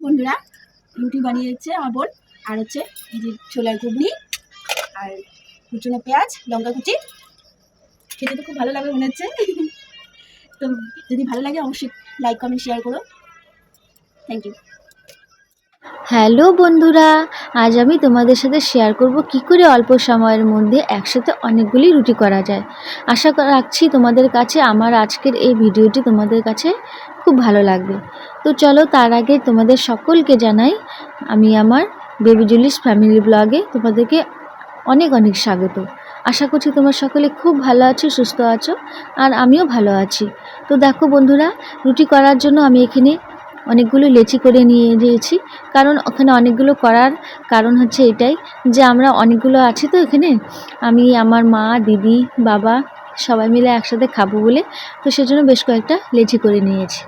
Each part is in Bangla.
বন্ধুরা, রুটি বানিয়েছে আমার বোন, আর হচ্ছে ছোলার ঘুগনি আর কুচুনো পেঁয়াজ, লঙ্কা কুচি। খেতে তো খুব ভালো লাগে মনে হচ্ছে। তো যদি ভালো লাগে, অবশ্যই লাইক কমেন্ট শেয়ার করো। থ্যাংক ইউ হ্যালো বন্ধুরা, আজ আমি তোমাদের সাথে শেয়ার করব কি করে অল্প সময়ের মধ্যে একসাথে অনেকগুলি রুটি করা যায়। আশা রাখছি তোমাদের কাছে আমার আজকের এই ভিডিওটি তোমাদের কাছে খুব ভালো লাগবে। তো চলো তার আগে তোমাদের সকলকে জানাই, আমি আমার বেবি জুলিস ফ্যামিলি ব্লগে তোমাদেরকে অনেক অনেক স্বাগত। আশা করছি তোমরা সকলে খুব ভালো আছো, সুস্থ আছো, আর আমিও ভালো আছি। তো দেখো বন্ধুরা, রুটি করার জন্য আমি এখানে অনেকগুলো লেচি করে নিয়ে দিয়েছি। কারণ ওখানে অনেকগুলো করার কারণ হচ্ছে এটাই যে আমরা অনেকগুলো আছি তো এখানে। আমি, আমার মা, দিদি, বাবা সবাই মিলে একসাথে খাব বলে। তো সেজন্য বেশ কয়েকটা লেচি করে নিয়েছি।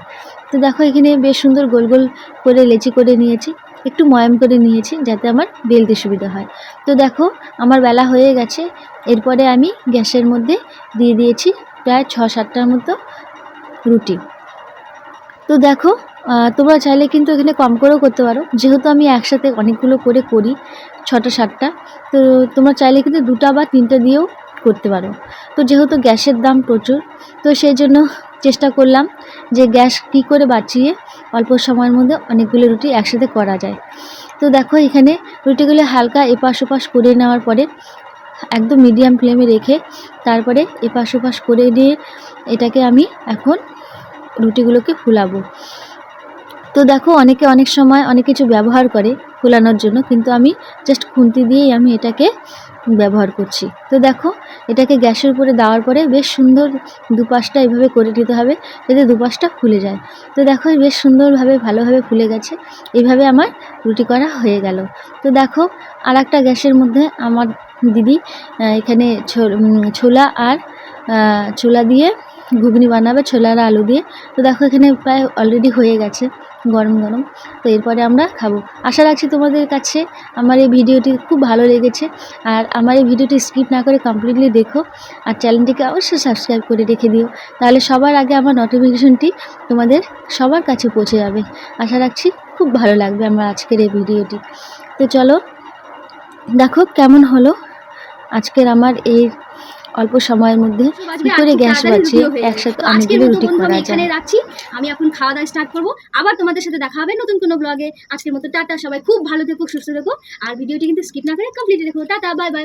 তো দেখো এখানে বেশ সুন্দর গোল গোল করে লেচি করে নিয়েছি। একটু ময়াম করে নিয়েছি যাতে আমার বেলতে সুবিধা হয়। তো দেখো, আমার বেলা হয়ে গেছে। এরপরে আমি গ্যাসের মধ্যে দিয়ে দিয়েছি প্রায় ছ সাতটার মতো রুটি। তো দেখো তোমরা চাইলে কিন্তু এখানে কম করেও করতে পারো। যেহেতু আমি একসাথে অনেকগুলো করে করি, ছটা, সাতটা, তো তোমরা চাইলে কিন্তু দুটা বা তিনটা দিয়েও করতে পারো। তো যেহেতু গ্যাসের দাম প্রচুর, তো সেই জন্য চেষ্টা করলাম যে গ্যাস কী করে বাঁচিয়ে অল্প সময়ের মধ্যে অনেকগুলো রুটি একসাথে করা যায়। তো দেখো এখানে রুটিগুলো হালকা এপাশ ওপাশ করে নেওয়ার পরে একদম মিডিয়াম ফ্লেমে রেখে তারপরে এপাশ ওপাশ করে নিয়ে এটাকে আমি এখন রুটিগুলোকে ফুলাবো। তো দেখো, অনেকে অনেক সময় অনেক কিছু ব্যবহার করে ফুলানোর জন্য, কিন্তু আমি জাস্ট খুন্তি দিয়েই আমি এটাকে ব্যবহার করছি। তো দেখো, এটাকে গ্যাসের উপরে দেওয়ার পরে বেশ সুন্দর দুপাশটা এভাবে করে নিতে হবে যাতে দুপাশটা ফুলে যায়। তো দেখো বেশ সুন্দরভাবে, ভালোভাবে ফুলে গেছে। এইভাবে আমার রুটি করা হয়ে গেল। তো দেখো আর একটা গ্যাসের মধ্যে আমার দিদি এখানে ছোলা আর ছোলা দিয়ে, ঘুগনি বানাবে ছোলা আর আলু দিয়ে। তো দেখো এখানে প্রায় অলরেডি হয়ে গেছে, গরম গরম। তো এরপরে আমরা খাব। আশা রাখছি তোমাদের কাছে আমার এই ভিডিওটি খুব ভালো লেগেছে। আর আমার এই ভিডিওটি স্কিপ না করে কমপ্লিটলি দেখো। আর চ্যানেলটিকে অবশ্যই সাবস্ক্রাইব করে রেখে দিও। তাহলে সবার আগে আমার নোটিফিকেশনটি তোমাদের সবার কাছে পৌঁছে যাবে। আশা রাখছি খুব ভালো লাগবে আমার আজকের এই ভিডিওটি। তো চলো, দেখো কেমন হলো আজকের আমার এই অল্প সময়ের মধ্যে ভিতরে গ্যাস বাজছে একসাথে অনেকগুলো রুটি করা এখানে যায়। রাখছি। আমি এখন খাওয়া দাওয়া স্টার্ট করব। আবার তোমাদের সাথে দেখা হবে নতুন কোনো ব্লগে আজকের মতো টাটা সবাই খুব ভালো থেকো সুস্থ থেকো। আর ভিডিওটি কিন্তু স্কিপ না করে কমপ্লিট দেখো টাটা বাই বাই